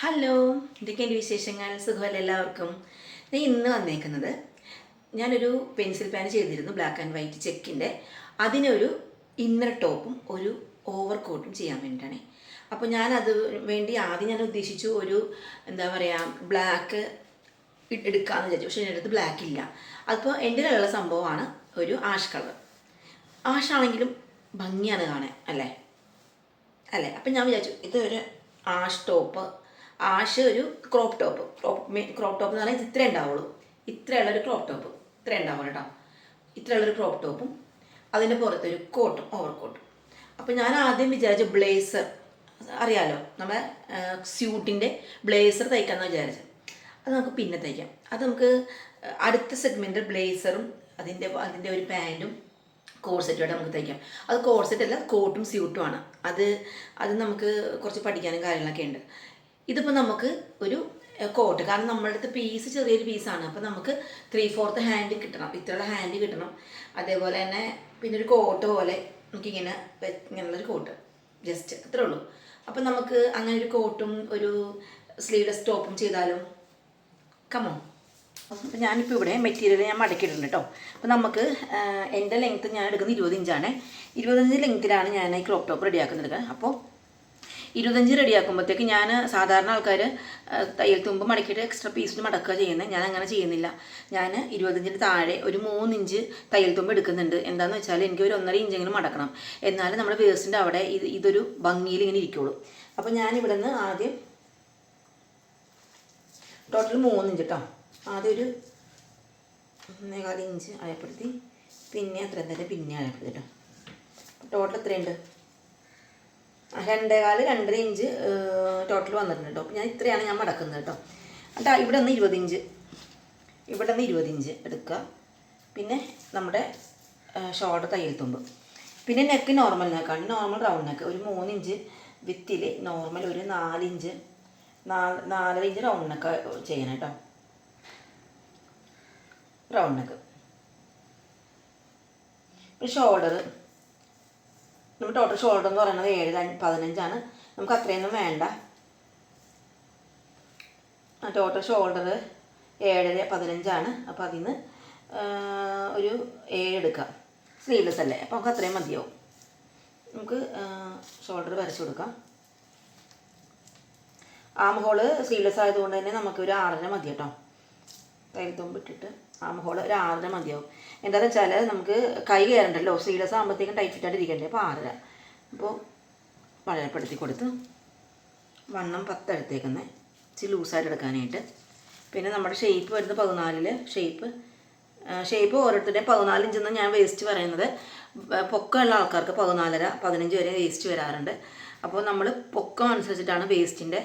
Hello എന്തൊക്കെ എന്റെ വിശേഷങ്ങൾ? സുഖമല്ല എല്ലാവർക്കും? ഞാൻ ഇന്ന് വന്നേക്കുന്നത് ഞാനൊരു പെൻസിൽ പാൻ ചെയ്തിരുന്നു ബ്ലാക്ക് ആൻഡ് വൈറ്റ് ചെക്കിന്റെ അതിനൊരു ഇന്നർ ടോപ്പും ഒരു ഓവർ കോട്ടും ചെയ്യാൻ വേണ്ടിയിട്ടാണ്. അപ്പോൾ ഞാനത് വേണ്ടി ആദ്യം ഞാൻ ഉദ്ദേശിച്ചു ഒരു എന്താ പറയുക ബ്ലാക്ക് എടുക്കാമെന്ന് വിചാരിച്ചു. പക്ഷേ എന്റെ അടുത്ത് ബ്ലാക്ക് ഇല്ല. അപ്പോൾ എന്റെ കയ്യിലുള്ള സംഭവമാണ് ഒരു ആഷ് കളർ ആഷാണെങ്കിലും ഭംഗിയാണ് കാണാൻ അല്ലേ? അല്ലേ? അപ്പം ഞാൻ വിചാരിച്ചു ഇതൊരു ആഷ് ടോപ്പ് ആഷ് ഒരു crop top crop crop top എന്ന് പറഞ്ഞാൽ ഇത് ഇത്രേ ഉണ്ടാവുള്ളൂ. ഇത്രയുള്ളൊരു ക്രോപ്പ് ടോപ്പ് ഇത്രേ ഉണ്ടാവുള്ളൂ കേട്ടോ. ഇത്രയുള്ളൊരു ക്രോപ്പ് ടോപ്പും അതിന്റെ പുറത്തൊരു കോട്ടും ഓവർ കോട്ടും അപ്പോൾ ഞാൻ ആദ്യം വിചാരിച്ചു ബ്ലേസർ അറിയാലോ? നമ്മുടെ സ്യൂട്ടിന്റെ ബ്ലേസർ തയ്ക്കാമെന്ന് വിചാരിച്ചത്. അത് നമുക്ക് പിന്നെ തയ്ക്കാം. അത് നമുക്ക് അടുത്ത സെഗ്മെന്റ് ബ്ലേസറും അതിന്റെ അതിന്റെ ഒരു പാന്റും കോഴ്സെറ്റുമായിട്ട് നമുക്ക് തയ്ക്കാം. അത് കോഴ്സെറ്റ് അല്ല കോട്ടും സ്യൂട്ടുമാണ് അത് അത് നമുക്ക് കുറച്ച് പഠിക്കാനും കാര്യങ്ങളൊക്കെ ഉണ്ട്. ഇതിപ്പോൾ നമുക്ക് ഒരു കോട്ട് കാരണം നമ്മുടെ അടുത്ത് പീസ് ചെറിയൊരു പീസാണ് അപ്പോൾ നമുക്ക് ത്രീ ഫോർത്ത് ഹാൻഡ് കിട്ടണം ഇത്രയുള്ള ഹാൻഡ് കിട്ടണം. അതേപോലെ തന്നെ പിന്നെ ഒരു കോട്ട് പോലെ നമുക്കിങ്ങനെ ഇങ്ങനെയുള്ളൊരു കോട്ട് ജസ്റ്റ് അത്രേ ഉള്ളൂ. അപ്പോൾ നമുക്ക് അങ്ങനെ ഒരു കോട്ടും ഒരു സ്ലീവ്ലെസ് ടോപ്പും ചെയ്താലും കമോ അപ്പോൾ ഞാനിപ്പോൾ ഇവിടെ മെറ്റീരിയൽ ഞാൻ മടക്കിയിട്ടുണ്ട് കേട്ടോ അപ്പോൾ നമുക്ക് എന്റെ ലെങ്ത്ത് ഞാൻ എടുക്കുന്നത് ഇരുപത് ഇഞ്ചാണ്. ഇരുപത്തഞ്ച് ലെങ്ത്തിലാണ് ഞാൻ ഈ ക്രോപ്പ് ടോപ്പ് റെഡിയാക്കുന്നത് അപ്പോൾ ഇരുപത്തഞ്ച് റെഡിയാക്കുമ്പോഴത്തേക്ക് ഞാൻ സാധാരണ ആൾക്കാർ തയ്യൽ തുമ്പ് മടക്കിയിട്ട് എക്സ്ട്രാ പീസിന് മടക്കുക ചെയ്യുന്നത് ഞാൻ അങ്ങനെ ചെയ്യുന്നില്ല. ഞാൻ ഇരുപത്തഞ്ചിന് താഴെ ഒരു മൂന്നിഞ്ച് തയ്യൽ തുമ്പ് എടുക്കുന്നുണ്ട്. എന്താണെന്ന് വെച്ചാൽ എനിക്ക് ഒരു ഒന്നര ഇഞ്ചെങ്കിലും മടക്കണം. എന്നാലും നമ്മുടെ വേസ്റ്റിന്റെ അവിടെ ഇത് ഇതൊരു ഭംഗിയിൽ ഇങ്ങനെ ഇരിക്കുള്ളൂ. അപ്പോൾ ഞാൻ ഇവിടെ നിന്ന് ആദ്യം ടോട്ടൽ മൂന്നിഞ്ച് കേട്ടോ ആദ്യം ഒരു ഒന്നേകാൽ ഇഞ്ച് അയപ്പെടുത്തി പിന്നെ അത്ര തന്നെ പിന്നെ അയപ്പെടുത്തി കേട്ടോ ടോട്ടൽ എത്രയുണ്ട്? ആ, രണ്ടേകാൽ രണ്ടര ഇഞ്ച് ടോട്ടൽ വന്നിട്ടുണ്ട് കേട്ടോ ഞാൻ ഇത്രയാണ് ഞാൻ മടക്കുന്നത് കേട്ടോ എന്നിട്ട് ഇവിടെ നിന്ന് ഇരുപത് ഇഞ്ച്. ഇവിടെ നിന്ന് ഇരുപത് ഇഞ്ച് എടുക്കുക. പിന്നെ നമ്മുടെ ഷോൾഡർ തയ്യൽ തുമ്പ്. പിന്നെ നെക്ക് നോർമൽ നെക്കാണ് നോർമൽ റൗണ്ട് നെക്ക് ഒരു മൂന്ന് ഇഞ്ച് വിത്തിൽ നോർമൽ ഒരു നാലിഞ്ച് നാല് നാലര ഇഞ്ച് റൗണ്ട് നെക്ക് ചെയ്യണം കേട്ടോ റൗണ്ട് നെക്ക് ഷോൾഡർ നമ്മുടെ ടോട്ടൽ ഷോൾഡർ എന്ന് പറയുന്നത് ഏഴ് പതിനഞ്ചാണ്. നമുക്ക് അത്രയൊന്നും വേണ്ട. ടോട്ടൽ ഷോൾഡർ ഏഴര പതിനഞ്ചാണ്. അപ്പോൾ അതിൽ നിന്ന് ഒരു ഏഴ് എടുക്കാം. സ്ലീവ്ലെസ് അല്ലേ? അപ്പോൾ നമുക്ക് അത്രയും മതിയാവും. നമുക്ക് ഷോൾഡർ വരച്ചു കൊടുക്കാം. ആം ഹോൾ സ്ലീവ്ലെസ് ആയതുകൊണ്ട് തന്നെ നമുക്ക് ഒരു ആറര മതി കേട്ടോ തൈര് തുമ്പ് ഇട്ടിട്ട് ആം ഹോൾ ഒരു ആറര മതിയാവും. എന്താണെന്ന് വെച്ചാൽ നമുക്ക് കൈ കയറണ്ടല്ലോ സ്ലീവ്ലെസ് ആകുമ്പോഴത്തേക്കും ടൈറ്റ് ഇരിക്കണ്ടേ അപ്പോൾ ആറര. അപ്പോൾ പഴയപ്പെടുത്തി കൊടുത്ത് വണ്ണം പത്ത് എടുത്തേക്കുന്നത് ഇച്ചിരി ലൂസായിട്ട് എടുക്കാനായിട്ട്. പിന്നെ നമ്മുടെ ഷേപ്പ് വരുന്നത് പതിനാലിൽ ഷേപ്പ് ഷേപ്പ് ഓരോരുത്തരുടെയും പതിനാല് ഇഞ്ചെന്ന് ഞാൻ വേസ്റ്റ് പറയുന്നത്. പൊക്കമുള്ള ആൾക്കാർക്ക് പതിനാലര പതിനഞ്ച് വരെ വേസ്റ്റ് വരാറുണ്ട്. അപ്പോൾ നമ്മൾ പൊക്കം അനുസരിച്ചിട്ടാണ് വേസ്റ്റിന്റെ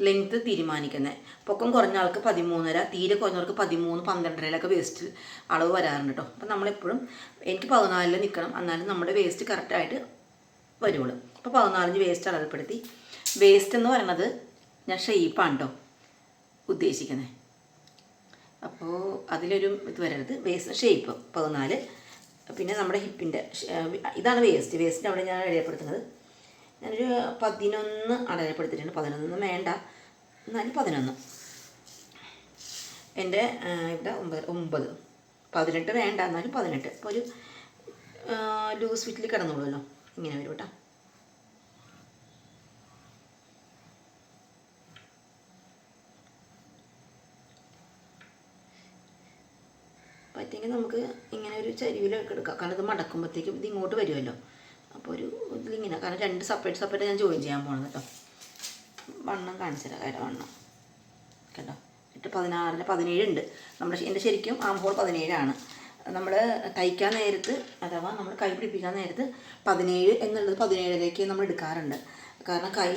ലെങ്ത്ത് തീരുമാനിക്കുന്നത് പൊക്കം കുറഞ്ഞ ആൾക്ക് പതിമൂന്നര തീരെ കുറഞ്ഞവർക്ക് പതിമൂന്ന് പന്ത്രണ്ടരയിലൊക്കെ വേസ്റ്റ് അളവ് വരാറുണ്ട് കേട്ടോ അപ്പം നമ്മളെപ്പോഴും എനിക്ക് പതിനാലിൽ നിൽക്കണം എന്നാലും നമ്മുടെ വേസ്റ്റ് കറക്റ്റായിട്ട് വരുള്ളൂ അപ്പോൾ പതിനാലഞ്ച് വേസ്റ്റ് അളവപ്പെടുത്തി വേസ്റ്റ് എന്ന് പറയുന്നത് ഞാൻ ഷെയ്പ്പാണ് കേട്ടോ ഉദ്ദേശിക്കുന്നത് അപ്പോൾ അതിലൊരു ഇത് വരരുത്. വേസ്റ്റ് ഷേപ്പ് പതിനാല്. പിന്നെ നമ്മുടെ ഹിപ്പിന്റെ ഇതാണ് വേസ്റ്റ് വേസ്റ്റിന്റെ അവിടെ ഞാൻ അടയപ്പെടുത്തുന്നത് ഞാനൊരു പതിനൊന്ന് അടയാളപ്പെടുത്തിയിട്ടുണ്ട്. പതിനൊന്നൊന്നും വേണ്ട. എന്നാലും പതിനൊന്ന്. എന്റെ ഇവിടെ ഒമ്പത് ഒമ്പത്. പതിനെട്ട് വേണ്ട എന്നാലും പതിനെട്ട്. അപ്പോൾ ഒരു ലൂസ് ഫിറ്റിൽ കിടന്നോളൂല്ലോ ഇങ്ങനെ വരും കേട്ടോ. പറ്റുമെങ്കിൽ നമുക്ക് ഇങ്ങനെ ഒരു ചരിവിലൊക്കെ എടുക്കാം. കാരണം ഇത് മടക്കുമ്പോഴത്തേക്കും ഇത് ഇങ്ങോട്ട് വരുമല്ലോ. അപ്പോൾ ഒരു ഇതിലിങ്ങനെ കാരണം രണ്ട് സെപ്പറേറ്റ് സെപ്പറേറ്റ് ഞാൻ ജോയിൻ ചെയ്യാൻ പോകണം കേട്ടോ വണ്ണം കാണിച്ചു തരാം കാര്യം വണ്ണം. കേട്ടോ? എട്ട് പതിനാറിന് പതിനേഴുണ്ട് നമ്മുടെ എന്റെ ശരിക്കും ആംഹോൾ പതിനേഴാണ് നമ്മൾ തയ്ക്കാൻ നേരത്ത് അഥവാ നമ്മൾ കൈ പിടിപ്പിക്കാൻ നേരത്ത് പതിനേഴ് എന്നുള്ളത് പതിനേഴിലേക്ക് നമ്മൾ എടുക്കാറുണ്ട്. കാരണം കൈ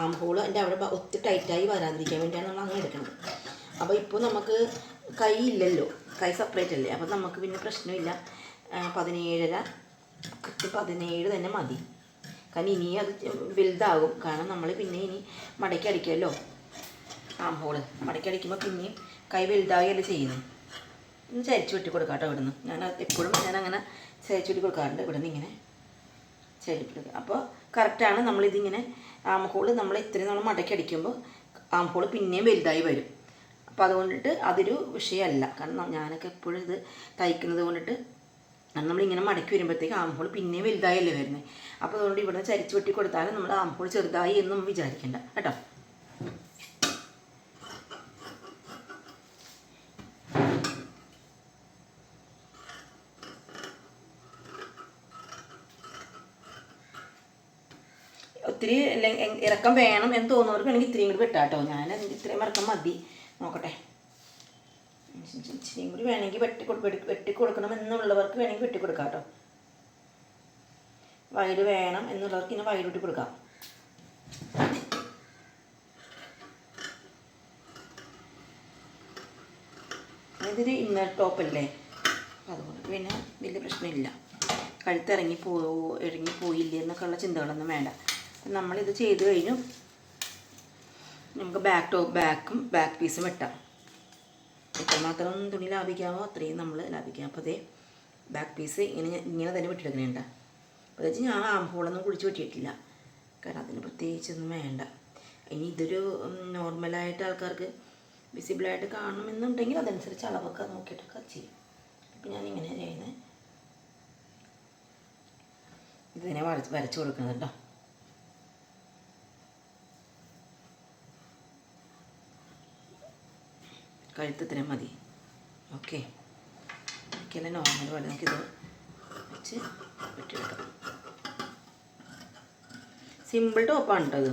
ആം ഹോൾ എന്റെ അവിടെ ഒത്തിരി ടൈറ്റായി വരാതിരിക്കാൻ വേണ്ടിയാണ് നമ്മൾ അങ്ങനെ എടുക്കുന്നത്. അപ്പോൾ ഇപ്പോൾ നമുക്ക് കൈ ഇല്ലല്ലോ കൈ സെപ്പറേറ്റ് അല്ലേ? അപ്പോൾ നമുക്ക് പിന്നെ പ്രശ്നമില്ല. പതിനേഴര പതിനേഴ് തന്നെ മതി. കാരണം ഇനി അത് വലുതാകും. കാരണം നമ്മൾ പിന്നെ ഇനി മടക്കി അടിക്കുമല്ലോ ആം ഹോൾ മടക്കി അടിക്കുമ്പോൾ പിന്നെയും കൈ വലുതാവുകയല്ലേ ചെയ്യുന്നത്. ഒന്ന് ചരിച്ചു വെട്ടി കൊടുക്കാം കേട്ടോ ഇവിടുന്ന്. ഞാൻ എപ്പോഴും ഞാൻ അങ്ങനെ ചരിച്ചു വെട്ടി കൊടുക്കാറുണ്ട് ഇവിടുന്ന് ഇങ്ങനെ ചരിപ്പിടുക അപ്പോൾ കറക്റ്റാണ് നമ്മളിതിങ്ങനെ ആം ഹോൾ നമ്മൾ ഇത്രയും നമ്മൾ മടക്കി അടിക്കുമ്പോൾ ആം പിന്നെയും വലുതായി വരും. അപ്പോൾ അതുകൊണ്ടിട്ട് അതൊരു വിഷയമല്ല. കാരണം ഞാനൊക്കെ എപ്പോഴും ഇത് തയ്ക്കുന്നത് കൊണ്ടിട്ട് കാരണം നമ്മളിങ്ങനെ മടക്കി വരുമ്പോഴത്തേക്ക് ആംഹോൾ പിന്നെയും വലുതായല്ലേ വരുന്നത് അപ്പോൾ അതുകൊണ്ട് ഇവിടെ ചരിച്ച് വെട്ടി കൊടുത്താലും നമ്മൾ ആംഹോൾ ചെറുതായി എന്നും വിചാരിക്കേണ്ട. കേട്ടോ? ഒത്തിരി ഇറക്കം വേണം എന്ന് തോന്നുന്നവർക്ക് വേണമെങ്കിൽ ഇത്രയും കൂടി വെട്ടാട്ടോ. ഞാൻ ഇത്രയും ഇറക്കം മതി. നോക്കട്ടെ. ഇച്ചിരിയും കൂടി വേണമെങ്കിൽ വെട്ടി കൊടു വെട്ടി- വെട്ടി കൊടുക്കണം എന്നുള്ളവർക്ക് വേണമെങ്കിൽ വെട്ടി കൊടുക്കാം കേട്ടോ. വയറ് വേണം എന്നുള്ളവർക്ക് ഇങ്ങനെ വയറ് വെട്ടി കൊടുക്കാം. ഇതൊരു ഇന്നർ ടോപ്പല്ലേ അതുകൊണ്ട് പിന്നെ വലിയ പ്രശ്നമില്ല. കഴുത്തിറങ്ങി പോ ഇറങ്ങി പോയില്ലേ എന്നൊക്കെയുള്ള ചിന്തകളൊന്നും വേണ്ട. നമ്മളിത് ചെയ്ത് കഴിഞ്ഞു. നമുക്ക് ബാക്ക് ടോപ്പ് ബാക്കും ബാക്ക് പീസും വെട്ടാം. എത്രമാത്രം തുണി ലാഭിക്കാമോ അത്രയും നമ്മൾ ലാഭിക്കാം. അപ്പോൾ അതേ ബാക്ക് പീസ് ഇങ്ങനെ ഇങ്ങനെ തന്നെ വെട്ടിയെടുക്കണേണ്ട അപ്പോൾ വെച്ചാൽ ഞാൻ ആംഹോളൊന്നും കുളിച്ച് വെട്ടിയിട്ടില്ല. കാരണം അതിന് പ്രത്യേകിച്ചൊന്നും വേണ്ട. ഇനി ഇതൊരു നോർമലായിട്ട് ആൾക്കാർക്ക് വിസിബിളായിട്ട് കാണണമെന്നുണ്ടെങ്കിൽ അതനുസരിച്ച് അളവൊക്കെ നോക്കിയിട്ടൊക്കെ ചെയ്യും. അപ്പം ഇങ്ങനെ ചെയ്യുന്നത് ഇതിനെ വരച്ച് വരച്ച് കൊടുക്കുന്നത് കേട്ടോ കഴുത്ത് ഇത്രയും മതി ഓക്കെ എനിക്കെല്ലാം നോർമൽ പോലെ നമുക്കിത് വെച്ച് വെട്ടിയെടുക്കാം. സിമ്പിൾ ടോപ്പാണ് കേട്ടോ ഇത്.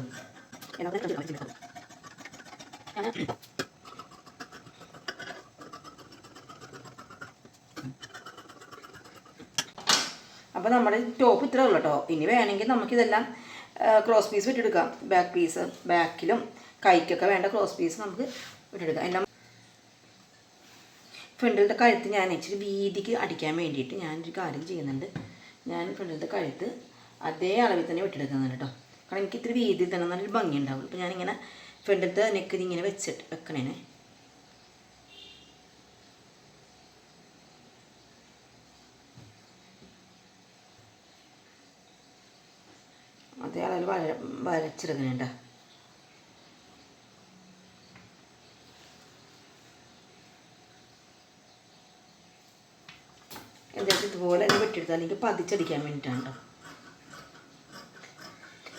അപ്പോൾ നമ്മുടെ ടോപ്പ് ഇത്രേ ഉള്ളൂ കേട്ടോ ഇനി വേണമെങ്കിൽ നമുക്കിതെല്ലാം ക്രോസ് പീസ് വിട്ടെടുക്കാം ബാക്ക് പീസ് ബാക്കിലും കൈക്കൊക്കെ വേണ്ട ക്രോസ് പീസ് നമുക്ക് വിട്ടെടുക്കാം എല്ലാം ഫ്രണ്ടിലത്തെ കഴുത്ത് ഞാൻ ഇച്ചിരി വീതിക്ക് അടിക്കാൻ വേണ്ടിയിട്ട് ഞാനൊരു കാര്യം ചെയ്യുന്നുണ്ട്. ഞാൻ ഫ്രണ്ടിലത്തെ കഴുത്ത് അതേ അളവിൽ തന്നെ വെട്ടിയെടുക്കുന്നുണ്ട് കേട്ടോ. കാരണം എനിക്ക് ഇത്തിരി വീതി തന്നെ നല്ലൊരു ഭംഗി ഉണ്ടാവും അപ്പോൾ ഞാനിങ്ങനെ ഫ്രണ്ടിലത്തെ നെക്ക് ഇങ്ങനെ വെച്ചിട്ട് വെക്കണേ അതേ അളവിൽ വര വരച്ചെടുക്കണേണ്ട ഇതുപോലെ തന്നെ വെട്ടിയെടുത്താൽ എനിക്ക് പതിച്ചടിക്കാൻ വേണ്ടിയിട്ടാണ്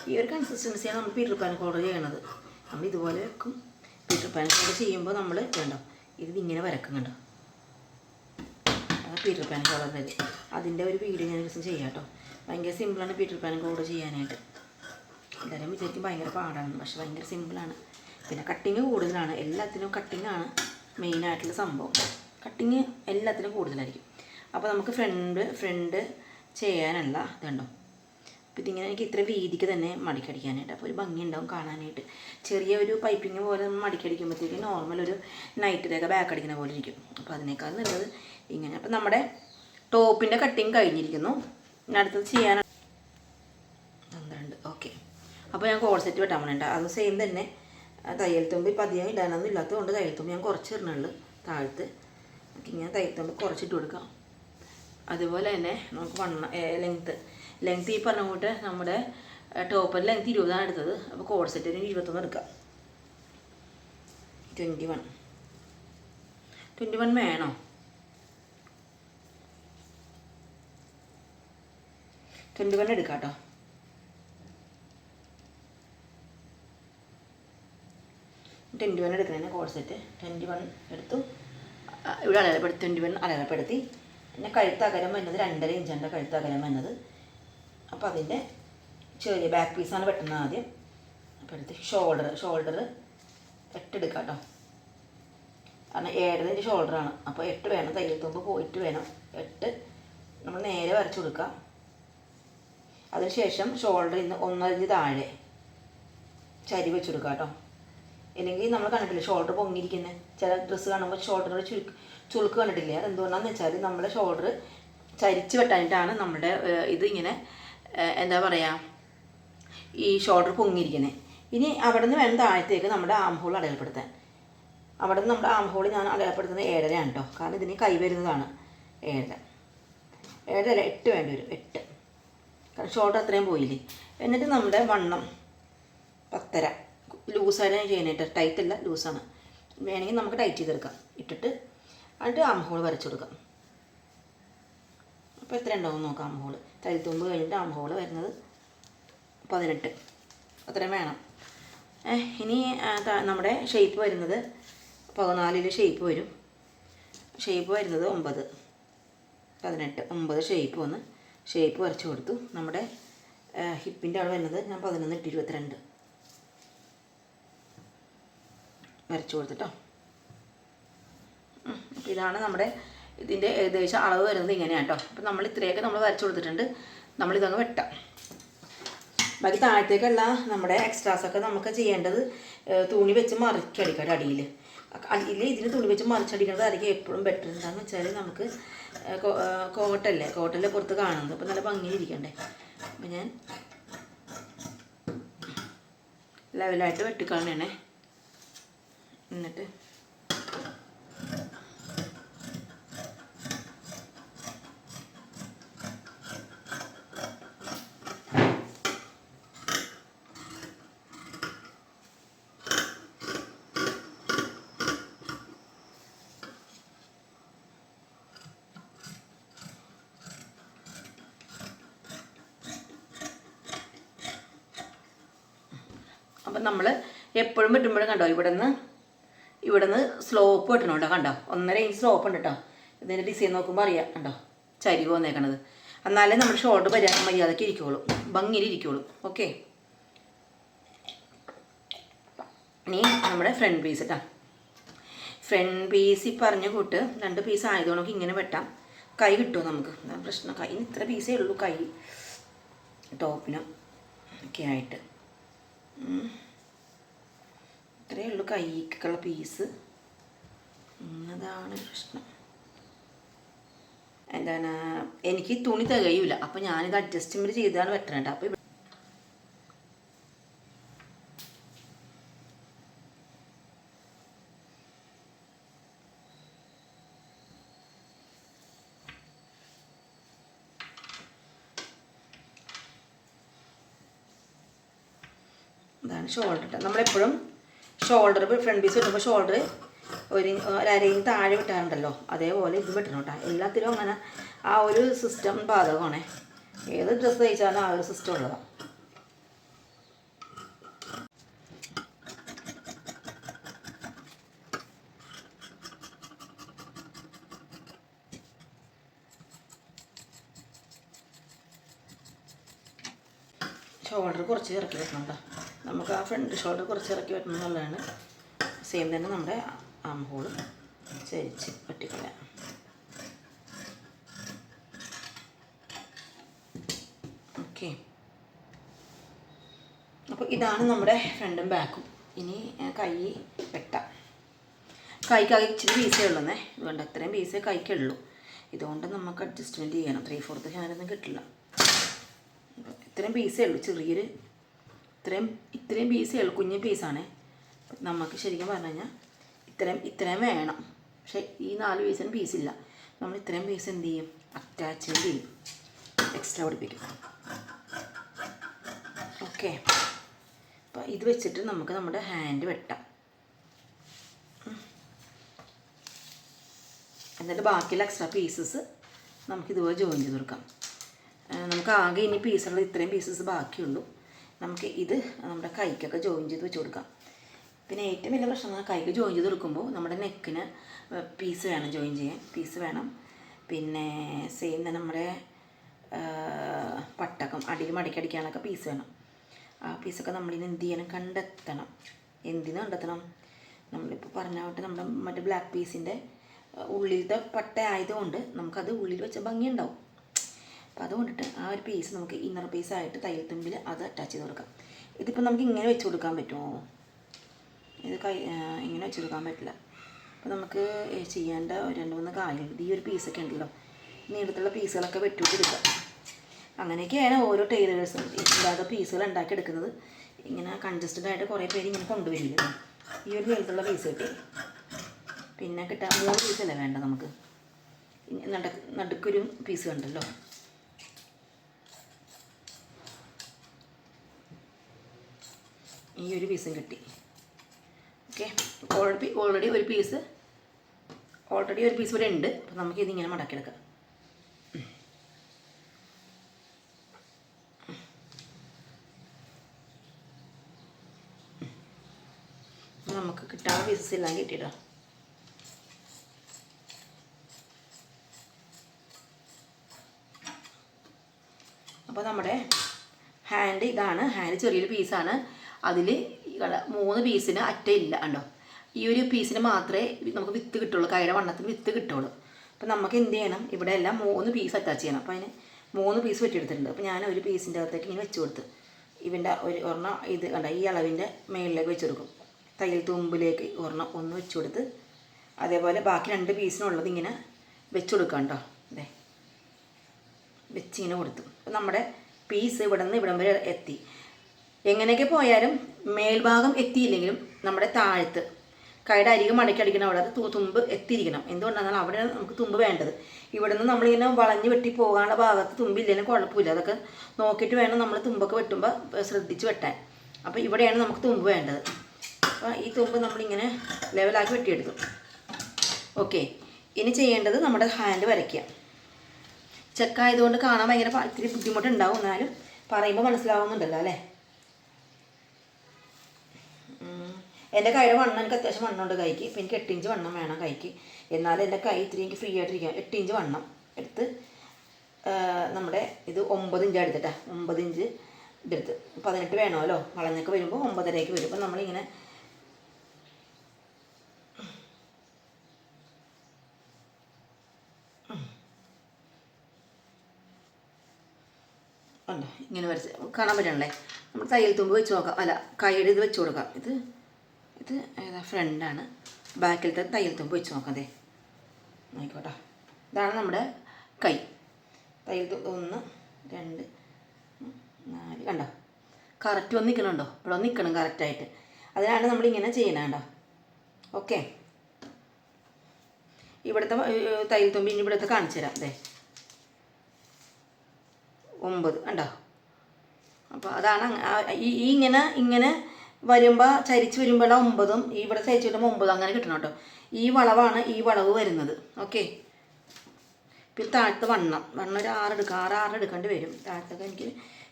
ഈ ഒരു കൺസിസ്റ്റൻസിയാണ് നമ്മൾ പീറ്റർ പാൻ കോഡർ ചെയ്യണത്. നമ്മൾ ഇതുപോലെ വെക്കും. പീറ്റർ പാൻ കോഡർ ചെയ്യുമ്പോൾ നമ്മൾ വേണ്ട ഇത് ഇങ്ങനെ വരക്കും കണ്ടോ അതാണ് പീറ്റർ പാൻ കോഡറിന്റെ അതിന്റെ ഒരു വീഡിയോ ഞാൻ ദിവസം ചെയ്യാം കേട്ടോ ഭയങ്കര സിമ്പിളാണ് പീറ്റർ പാൻ കോഡർ ചെയ്യാനായിട്ട്. എല്ലാവരും വിചാരിക്കും ഭയങ്കര പാടാണ്. പക്ഷെ ഭയങ്കര സിമ്പിളാണ് പിന്നെ കട്ടിങ് കൂടുതലാണ്. എല്ലാത്തിനും കട്ടിങ്ങാണ് മെയിനായിട്ടുള്ള സംഭവം. കട്ടിങ് എല്ലാത്തിനും കൂടുതലായിരിക്കും. അപ്പോൾ നമുക്ക് ഫ്രണ്ട് ഫ്രണ്ട് ചെയ്യാനുള്ള ഇതുണ്ടോ? അപ്പോൾ ഇതിങ്ങനെ എനിക്ക് ഇത്ര വീതിക്ക് തന്നെ മടിക്കടിക്കാനായിട്ട് അപ്പോൾ ഒരു ഭംഗി ഉണ്ടാവും കാണാനായിട്ട്. ചെറിയ ഒരു പൈപ്പിങ് പോലെ നമ്മൾ മടിക്കടിക്കുമ്പോഴത്തേക്ക് നോർമൽ ഒരു നൈറ്റ് നൈറ്റിലൊക്കെ ബാക്ക് അടിക്കുന്ന പോലെ ഇരിക്കും. അപ്പോൾ അതിനേക്കാൾ നല്ലത് ഇങ്ങനെ. അപ്പോൾ നമ്മുടെ ടോപ്പിന്റെ കട്ടിങ് കഴിഞ്ഞിരിക്കുന്നു. ഇനി അടുത്തത് ചെയ്യാനാണ് പന്ത്രണ്ട്. ഓക്കെ അപ്പോൾ ഞാൻ കോൾ സെറ്റ് വെട്ടാൻ വേണ്ട അത് സെയിം തന്നെ. തയ്യൽ തുമ്പ് ഇപ്പം അധികം ഇടാനൊന്നും ഇല്ലാത്തതുകൊണ്ട് തയ്യൽ ഞാൻ കുറച്ച് ഇടണുള്ളൂ താഴത്ത്. ഇങ്ങനെ തയ്യൽ തുമ്പ് കുറച്ചിട്ട് കൊടുക്കാം. അതുപോലെ തന്നെ നമുക്ക് വണ്ണ ലെങ്ത്ത് ലെങ്ത്ത് ഈ പറഞ്ഞ കൂട്ട് നമ്മുടെ ടോപ്പർ ലെങ്ത്ത് ഇരുപതാണ് എടുത്തത്. അപ്പോൾ കോഡ് സെറ്റിന് ഇരുപത്തൊന്ന് എടുക്കാം. ട്വന്റി വൺ ട്വന്റി വൺ വേണോ? ട്വന്റി വൺ എടുക്കാം കേട്ടോ ട്വന്റി വൺ എടുക്കുന്നതിന് കോഡ് സെറ്റ് ട്വന്റി വൺ എടുത്തു ഇവിടെ അലയപ്പെടുത്തി ട്വന്റി വൺ അലയപ്പെടുത്തി പിന്നെ കഴുത്തകലം വന്നത് രണ്ടര ഇഞ്ചിന്റെ കഴുത്തകലം വന്നത്. അപ്പോൾ അതിന്റെ ചെറിയ ബാക്ക് പീസാണ് വെട്ടുന്നത് ആദ്യം. അപ്പോൾ എടുത്ത് ഷോൾഡർ ഷോൾഡർ എട്ടെടുക്കാം കേട്ടോ. കാരണം ഏഴര ഇഞ്ച് ഷോൾഡറാണ് അപ്പോൾ എട്ട് വേണം തയ്യൽ തുമ്പ് പോയിട്ട് വേണം. എട്ട് നമ്മൾ നേരെ വരച്ചു കൊടുക്കാം. അതിനുശേഷം ഷോൾഡറിൽ നിന്ന് ഒന്നര ഇഞ്ച് താഴെ ചരി വെച്ച് കൊടുക്കുക കേട്ടോ. ഇല്ലെങ്കിൽ നമ്മൾ കണ്ടിട്ടില്ല ഷോൾഡർ പൊങ്ങിയിരിക്കുന്നത് ചില ഡ്രസ്സ് കാണുമ്പോൾ ഷോൾഡർ ചുരുക്ക് ചുളുക്ക് കണ്ടിട്ടില്ലേ? അതെന്തുകൊണ്ടാണെന്ന് വെച്ചാൽ നമ്മുടെ ഷോൾഡർ ചരിച്ച് വെട്ടാനായിട്ടാണ് നമ്മുടെ ഇത് ഇങ്ങനെ എന്താ പറയുക ഈ ഷോൾഡർ പൊങ്ങിയിരിക്കുന്നത് ഇനി അവിടെ നിന്ന് വേണം താഴത്തേക്ക് നമ്മുടെ ആം ഹോൾ അടയാളപ്പെടുത്താൻ. അവിടെ നിന്ന് നമ്മുടെ ആം ഹോൾ ഞാൻ അടയാളപ്പെടുത്തുന്നത് ഏഴരയാണ് കേട്ടോ കാരണം ഇതിന് കൈ വരുന്നതാണ് ഏഴര. ഏഴര എട്ട് വേണ്ടി വരും. എട്ട്. കാരണം ഷോൾഡർ അത്രയും പോയില്ലേ. എന്നിട്ട് നമ്മുടെ വണ്ണം പത്തര. ലൂസായിട്ട് ഞാൻ ചെയ്യാനായിട്ട് ടൈറ്റ് അല്ല ലൂസാണ്. വേണമെങ്കിൽ നമുക്ക് ടൈറ്റ് ചെയ്തെടുക്കാം. ഇട്ടിട്ട് എന്നിട്ട് ആം ഹോൾ വരച്ചു കൊടുക്കാം. അപ്പോൾ എത്ര ഉണ്ടാവും നോക്കാം ആം ഹോൾ തൈത്തുമ്പ് കഴിഞ്ഞിട്ട് ആം ഹോൾ വരുന്നത് പതിനെട്ട്. അത്രയും വേണം. ഇനി നമ്മുടെ ഷേപ്പ് വരുന്നത് പതിനാലിൽ ഷേപ്പ് വരും. ഷേപ്പ് വരുന്നത് ഒമ്പത്. പതിനെട്ട് ഒമ്പത് ഷേപ്പ് വന്ന് ഷേപ്പ് വരച്ച് കൊടുത്തു. നമ്മുടെ ഹിപ്പിന്റെ അളവ് വരുന്നത് ഞാൻ പതിനൊന്ന് ഇട്ട് ഇരുപത്തിരണ്ട്. വരച്ചു കൊടുത്തിട്ടോ ഇതാണ് നമ്മുടെ ഇതിന്റെ ഏകദേശം അളവ് വരുന്നത് ഇങ്ങനെയാണ് കേട്ടോ അപ്പോൾ നമ്മൾ ഇത്രയൊക്കെ നമ്മൾ വരച്ചു കൊടുത്തിട്ടുണ്ട്. നമ്മളിതങ്ങ് വെട്ടാം. ബാക്കി താഴത്തേക്കുള്ള നമ്മുടെ എക്സ്ട്രാസൊക്കെ നമുക്ക് ചെയ്യേണ്ടത് തുണി വെച്ച് മറിച്ചടിക്കാം അടിയിൽ അടിയിൽ ഇതിന് തുണി വെച്ച് മറിച്ചടിക്കേണ്ടതായിരിക്കും എപ്പോഴും ബെറ്റർ എന്താണെന്ന് വെച്ചാൽ നമുക്ക് കോട്ടല്ലേ കോട്ടല്ലേ പുറത്ത് കാണുന്നത്. അപ്പോൾ നല്ല ഭംഗിയിലിരിക്കണ്ടേ. അപ്പോൾ ഞാൻ ലെവലായിട്ട് വെട്ടിക്കളയണേ എന്നിട്ട് അപ്പം നമ്മൾ എപ്പോഴും വെട്ടുമ്പോഴും കണ്ടോ? ഇവിടെ നിന്ന് ഇവിടെ നിന്ന് സ്ലോപ്പ് വെട്ടണം കേട്ടോ കണ്ടോ? ഒന്നര ഇഞ്ച് സ്ലോപ്പ് ഉണ്ട് കേട്ടോ. ഇതിന്റെ ഡിസൈൻ നോക്കുമ്പോൾ അറിയാം കണ്ടോ? ചരിവ് വന്നേക്കണത് എന്നാലേ നമ്മൾ ഷോർട്ട് പരിഹാരം മര്യാദയ്ക്ക് ഇരിക്കുള്ളൂ. ഭംഗിയിൽ ഇരിക്കുള്ളൂ. ഓക്കെ ഇനി നമ്മുടെ ഫ്രണ്ട് പീസ് കേട്ടോ ഫ്രണ്ട് പീസ് ഈ പറഞ്ഞ കൂട്ട് രണ്ട് പീസ് ആയതുകൊണ്ട് ഇങ്ങനെ വെട്ടാം. കൈ കിട്ടുമോ നമുക്ക്? പ്രശ്നം. കൈ ഇത്ര പീസേ ഉള്ളൂ കൈ. ടോപ്പിനും ഒക്കെ ആയിട്ട്. ഇത്രയേ ഉള്ളൂ കൈക്കുള്ള പീസ് അതാണ് പ്രശ്നം. എന്താണ് എനിക്ക് തുണി തികയൂല. അപ്പം ഞാനിത് അഡ്ജസ്റ്റ്മെന്റ് ചെയ്താണ് വെട്ടണേട്ടോ. അപ്പോൾ ഇതാണ് ഷോൾഡർ നമ്മളെപ്പോഴും ഷോൾഡർ ഫ്രണ്ട് പീസ് കിട്ടുമ്പോൾ ഷോൾഡർ ഒരു അരയും താഴെ വിട്ടാറുണ്ടല്ലോ അതേപോലെ ഇത് വെട്ടണം കേട്ടോ എല്ലാത്തിലും അങ്ങനെ ആ ഒരു സിസ്റ്റം ബാധകമാണേ. ഏത് ഡ്രസ്സ് തയ്ച്ചാലും ആ ഒരു സിസ്റ്റം ഉള്ളതാണ് ഷോൾഡർ കുറച്ച് ഇറക്കി വെക്കണം കേട്ടോ നമുക്ക് ആ ഫ്രണ്ട് ഷോൾഡർ കുറച്ച് ഇറക്കി വെക്കണം എന്നുള്ളതാണ്. സെയിം തന്നെ നമ്മുടെ ആം ഹോളും ചരിച്ച് വെട്ടിക്കളയാം. ഓക്കെ അപ്പോൾ ഇതാണ് നമ്മുടെ ഫ്രണ്ടും ബാക്കും ഇനി കൈ വെട്ടാം. കൈക്കാകെ ഇച്ചിരി പീസേ ഉള്ളന്നേ ഇതുകൊണ്ട് അത്രയും പീസേ കൈക്കുള്ളൂ. ഇതുകൊണ്ട് നമുക്ക് അഡ്ജസ്റ്റ്മെന്റ് ചെയ്യണം. ത്രീ ഫോർത്ത് ഹാനൊന്നും കിട്ടില്ല. ഇത്രയും പീസേ ഉള്ളൂ. ചെറിയൊരു ഇത്രയും ഇത്രയും പീസേ ഉള്ളൂ കുഞ്ഞു പീസാണ് നമുക്ക് ശരിക്കും പറഞ്ഞു കഴിഞ്ഞാൽ ഇത്രയും ഇത്രയും വേണം. പക്ഷേ ഈ നാല് പീസിന് പീസില്ല നമ്മൾ ഇത്രയും പീസ് എന്ത് ചെയ്യും? അറ്റാച്ച്മെന്റ് ചെയ്യും? എക്സ്ട്രാ പിടിപ്പിക്കും. ഓക്കെ അപ്പോൾ ഇത് വെച്ചിട്ട് നമുക്ക് നമ്മുടെ ഹാൻഡ് വെട്ടാം. എന്നിട്ട് ബാക്കിയുള്ള എക്സ്ട്രാ പീസസ് നമുക്ക് ഇതുപോലെ ജോയിൻ ചെയ്ത് കൊടുക്കാം. നമുക്ക് ആകെ ഇനി പീസുള്ള ഇത്രയും പീസസ് ബാക്കിയുള്ളൂ. നമുക്ക് ഇത് നമ്മുടെ കൈക്കൊക്കെ ജോയിൻ ചെയ്ത് വെച്ച് കൊടുക്കാം. പിന്നെ ഏറ്റവും വലിയ പ്രശ്നം കൈക്ക് ജോയിൻ ചെയ്ത് കൊടുക്കുമ്പോൾ നമ്മുടെ നെക്കിന് പീസ് വേണം ജോയിൻ ചെയ്യാൻ. പീസ് വേണം. പിന്നെ സെയിം തന്നെ നമ്മുടെ ആ, പട്ടക്കം അടിയിൽ മടക്കടിക്കാനൊക്കെ പീസ് വേണം. ആ പീസൊക്കെ നമ്മളിന് എന്ത് ചെയ്യണം? കണ്ടെത്തണം. എന്തിനു കണ്ടെത്തണം? നമ്മളിപ്പോൾ പറഞ്ഞാവട്ടെ നമ്മുടെ മറ്റേ ബ്ലാക്ക് പീസിന്റെ ഉള്ളിലത്തെ പട്ട ആയതുകൊണ്ട് നമുക്കത് ഉള്ളിൽ വെച്ച ഭംഗിയുണ്ടാവും അപ്പോൾ അതുകൊണ്ടിട്ട് ആ ഒരു പീസ് നമുക്ക് ഇന്നർ പീസായിട്ട് തയ്യൽ തുമ്പിൽ അത് അറ്റാച്ച് ചെയ്ത് കൊടുക്കാം. ഇതിപ്പോൾ നമുക്ക് ഇങ്ങനെ വെച്ച് കൊടുക്കാൻ പറ്റുമോ? ഇത് കൈ ഇങ്ങനെ വെച്ച് കൊടുക്കാൻ പറ്റില്ല. അപ്പോൾ നമുക്ക് ചെയ്യേണ്ട രണ്ട് മൂന്ന് കാര്യങ്ങൾ. ഈ ഒരു പീസൊക്കെ ഉണ്ടല്ലോ. നീളത്തുള്ള പീസുകളൊക്കെ വെട്ടിട്ടെടുക്കുക അങ്ങനെയൊക്കെയാണ് ഓരോ ടൈലേഴ്സും ഇല്ലാതെ പീസുകൾ ഉണ്ടാക്കി എടുക്കുന്നത്. ഇങ്ങനെ കൺജസ്റ്റഡ് ആയിട്ട് കുറേ പേര് ഇങ്ങനെ കൊണ്ടുവരില്ല? ഈ ഒരു നീളത്തുള്ള പീസ് കിട്ടി. പിന്നെ കിട്ടാൻ മൂന്ന് പീസല്ലേ വേണ്ട നമുക്ക്? നടുക്കൊരു പീസ് കണ്ടല്ലോ. ഈ ഒരു പീസും കിട്ടി. ഓക്കെ ഓൾറെഡി ഓൾറെഡി ഒരു പീസ് ഓൾറെഡി ഒരു പീസ് ഇവിടെ ഉണ്ട്. അപ്പോൾ നമുക്ക് ഇതിങ്ങനെ മടക്കിയെടുക്കാം. നമുക്ക് കിട്ടാൻ പീസസ് എല്ലാം കിട്ടിയിട്ടോ അപ്പോൾ നമ്മുടെ ഹാൻഡ് ഇതാണ്. ഹാൻഡ് ചെറിയൊരു പീസാണ് അതിൽ മൂന്ന് പീസിന് അറ്റയില്ല കണ്ടോ? ഈ ഒരു പീസിന് മാത്രമേ നമുക്ക് വിത്ത് കിട്ടുള്ളൂ. കൈയുടെ വണ്ണത്തിന് വിത്ത് കിട്ടുള്ളൂ. അപ്പം നമുക്ക് എന്ത് ചെയ്യണം? ഇവിടെ എല്ലാം മൂന്ന് പീസ് അറ്റാച്ച് ചെയ്യണം. അപ്പോൾ അതിന് മൂന്ന് പീസ് വെട്ടിയെടുത്തിട്ടുണ്ട്. അപ്പോൾ ഞാൻ ഒരു പീസിന്റെ അകത്തേക്ക് ഇങ്ങനെ വെച്ച് കൊടുത്ത് ഇവന്റെ ഒരു ഒരെണ്ണം ഇത് കണ്ട? ഈ അളവിന്റെ മേളിലേക്ക് വെച്ച് കൊടുക്കും. തയ്യൽ തുമ്പിലേക്ക് ഒരെണ്ണം ഒന്ന് വെച്ച് കൊടുത്ത് അതേപോലെ ബാക്കി രണ്ട് പീസിനുള്ളത് ഇങ്ങനെ വെച്ച് കൊടുക്കാം കേട്ടോ. അതെ വെച്ചിങ്ങനെ കൊടുത്തു. അപ്പം നമ്മുടെ പീസ് ഇവിടെ നിന്ന് ഇവിടം വരെ എത്തി. എങ്ങനെയൊക്കെ പോയാലും മേൽഭാഗം എത്തിയില്ലെങ്കിലും നമ്മുടെ താഴത്ത് കൈയുടെ അരികെ മടക്കടിക്കണം അവിടെ അത് തുമ്പ് എത്തിയിരിക്കണം. എന്തുകൊണ്ടാണെന്നാൽ അവിടെ നമുക്ക് തുമ്പ് വേണ്ടത്. ഇവിടെ നിന്ന് നമ്മളിങ്ങനെ വളഞ്ഞു വെട്ടി പോകാനുള്ള ഭാഗത്ത് തുമ്പില്ലെങ്കിലും കുഴപ്പമില്ല. അതൊക്കെ നോക്കിയിട്ട് വേണം നമ്മൾ തുമ്പൊക്കെ വെട്ടുമ്പോൾ ശ്രദ്ധിച്ച് വെട്ടാൻ. അപ്പോൾ ഇവിടെയാണ് നമുക്ക് തുമ്പ് വേണ്ടത്. അപ്പോൾ ഈ തുമ്പ് നമ്മളിങ്ങനെ ലെവലാക്കി വെട്ടിയെടുത്തു. ഓക്കെ ഇനി ചെയ്യേണ്ടത് നമ്മുടെ ഹാൻഡ് വരയ്ക്കുക. ചെക്കായതുകൊണ്ട് കാണാൻ ഭയങ്കര ഇത്തിരി ബുദ്ധിമുട്ടുണ്ടാവും. എന്നാലും പറയുമ്പോൾ മനസ്സിലാവുന്നുണ്ടല്ലോ അല്ലേ? എന്റെ കൈയുടെ വണ്ണം എനിക്ക് അത്യാവശ്യം വണ്ണമുണ്ട് കൈക്ക് ഇപ്പം എനിക്ക് എട്ട് ഇഞ്ച് വണ്ണം വേണം കൈക്ക് എന്നാലും എന്റെ കൈ ഇത്തിരി എനിക്ക് ഫ്രീ ആയിട്ടിരിക്കാം എട്ട് ഇഞ്ച് വണ്ണം എടുത്ത് നമ്മുടെ ഇത് ഒമ്പത് ഇഞ്ച് എടുത്തിട്ടാ ഒമ്പത് ഇഞ്ച് ഇതെടുത്ത് പതിനെട്ട് വേണമല്ലോ വളഞ്ഞൊക്കെ വരുമ്പോൾ ഒമ്പതരയ്ക്ക് വരും അപ്പം നമ്മളിങ്ങനെ അല്ല ഇങ്ങനെ വരച്ച് കാണാൻ പറ്റണല്ലേ നമ്മൾ തയ്യൽ തുമ്പ് വെച്ച് നോക്കാം അല്ല കൈയുടെ ഇത് വെച്ച് കൊടുക്കാം ഇത് ഇത് ഏതാ ഫ്രണ്ടാണ് ബാക്കിലത്തെ തയ്യൽ തുമ്പ് വെച്ച് നോക്കാം അതെ ആയിക്കോട്ടെ ഇതാണ് നമ്മുടെ കൈ. തയ്യൽ തുമ്പ് ഒന്ന് രണ്ട് നാല് കണ്ടോ? കറക്റ്റ് വന്ന് നിൽക്കണുണ്ടോ ഇവിടെ വന്ന് നിൽക്കണം കറക്റ്റായിട്ട് അതിനാണ് നമ്മളിങ്ങനെ ചെയ്യണം കേട്ടോ ഓക്കെ ഇവിടുത്തെ തയ്യൽ തുമ്പി ഇനി ഇവിടുത്തെ കാണിച്ചു തരാം. അതെ ഒമ്പത് കണ്ടോ? അപ്പോൾ അതാണ് ഈ ഇങ്ങനെ ഇങ്ങനെ വരുമ്പോൾ ചരിച്ച് വരുമ്പോൾ ഒമ്പതും ഇവിടെ ചരിച്ച് വരുമ്പോൾ ഒമ്പതും അങ്ങനെ കിട്ടണം കേട്ടോ. ഈ വളവാണ് ഈ വളവ് വരുന്നത്. ഓക്കെ പിന്നെ താഴത്തെ വണ്ണം. വണ്ണം ഒരു ആറ് എടുക്കുക ആറ് ആറ് എടുക്കേണ്ടി വരും. താഴത്തൊക്കെ എനിക്ക്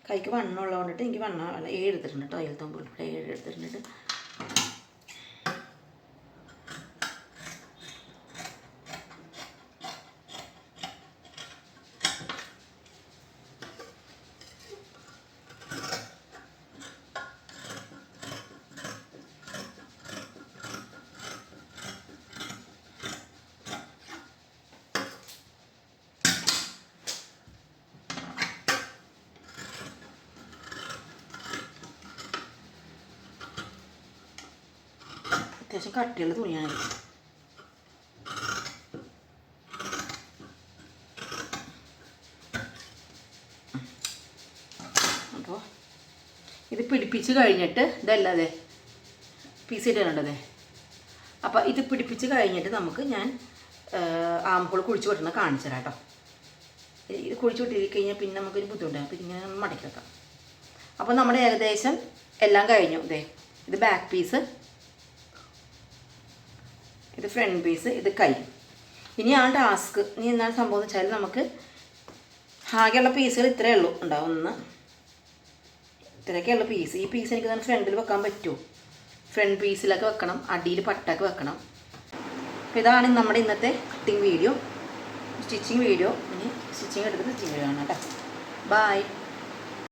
കൈക്ക് വണ്ണം ഉള്ളത് കൊണ്ടിട്ട് എനിക്ക് വണ്ണം ഏഴ് എടുത്തിട്ടുണ്ട് കേട്ടോ ഉൾപ്പെടെ ഏഴ് എടുത്തിട്ടുണ്ട്. അത്യാവശ്യം കട്ടിയുള്ള തുണിയാണ്. അപ്പോൾ ഇത് പിടിപ്പിച്ച് കഴിഞ്ഞിട്ട് ഇതല്ലാതെ പീസ് ഇടാനുണ്ടതേ അപ്പോൾ ഇത് പിടിപ്പിച്ച് കഴിഞ്ഞിട്ട് നമുക്ക് ഞാൻ ആമ്പുകൾ കുഴിച്ച് വിട്ടണം കാണിച്ചു തരാം കേട്ടോ. ഇത് കുഴിച്ച് വിട്ടിരി കഴിഞ്ഞാൽ പിന്നെ നമുക്കൊരു ബുദ്ധിമുട്ടാണ്. അപ്പോൾ ഇതിങ്ങനെ മടക്കി വെക്കാം. അപ്പോൾ നമ്മുടെ ഏകദേശം എല്ലാം കഴിഞ്ഞു. ഇതേ ഇത് ബാക്ക് പീസ് ഇത് ഫ്രണ്ട് പീസ് ഇത് കൈ. ഇനി ആ ടാസ്ക് ഇനി എന്താണ് സംഭവം വെച്ചാൽ നമുക്ക് ആകെയുള്ള പീസുകൾ ഇത്രയേ ഉള്ളൂ. ഉണ്ടാവും ഒന്ന്. ഇത്രയൊക്കെയുള്ള പീസ് ഈ പീസ് എനിക്ക് തന്നെ ഫ്രണ്ടിൽ വെക്കാൻ പറ്റുമോ ഫ്രണ്ട് പീസിലൊക്കെ വെക്കണം. അടിയിൽ പട്ടൊക്കെ വെക്കണം. അപ്പോൾ ഇതാണ് നമ്മുടെ ഇന്നത്തെ കട്ടിങ് വീഡിയോ സ്റ്റിച്ചിങ് വീഡിയോ ഇനി സ്റ്റിച്ചിങ് എടുത്തിട്ട് സ്റ്റിച്ചിങ് വീഡിയോ ആണ് കേട്ടോ. ബായ്